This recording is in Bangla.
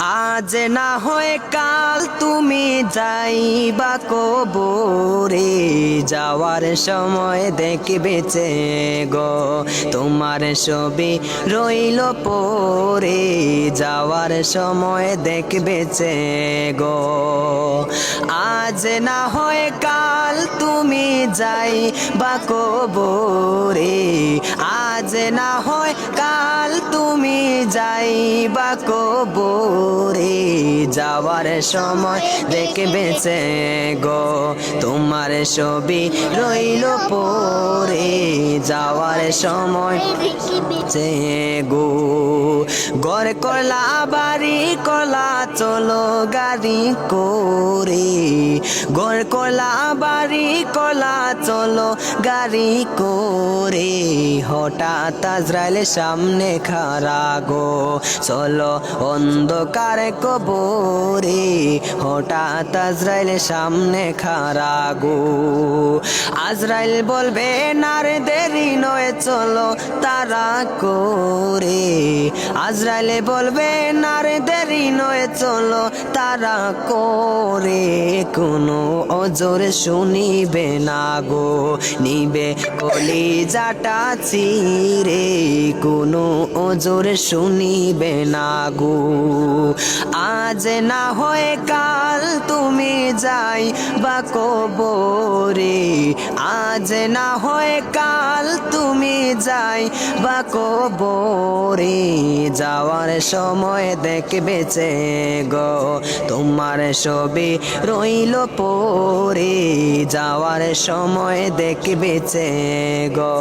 আজ না হয় কাল তুমি যাইবা কবরে, যাওয়ার সময় দেখবে চে গো, তোমার ছবি রইল পরে, যাওয়ার সময় দেখবে চে গো। আজ না হয় কাল তুমি যাই বা কবরে, আজ না হয় কাল তুমি যাই বা কবরে। যাওয়ার সময় দেখবে চে গো, তোমার ছবি রইল পরে। যাওয়ার সময় চে গো গড় কলা বাড়ি কলা চলো গাড়ি করে। গড় কলা বাড়ি কলা, চলো গাড়ি করে। হঠাৎ আজরাইল সামনে খারা গো। চলো অন্ধকার কবরে। হঠাৎ আজরাইল সামনে খারা গো। আজরাইল বলবে, না রে, দেরি নয়, চলো তারা করে। আজরাইলে বলবে, নারে দেরি নয়, চলো তারা করে কোনো অজর শুনিবে না গো। নিবে কলি যাটা চিরে, কোনো অজর শুনিবে না গো। আজ না হয় কাল তুমি যাই বা কবরে। আজ না হয় কাল তুমি যাই বা কবরে। যাওয়ার সময় দেখবে চে গো, তোমার সবে রইল পরে। যাওয়ার সময় দেখবে চে গো।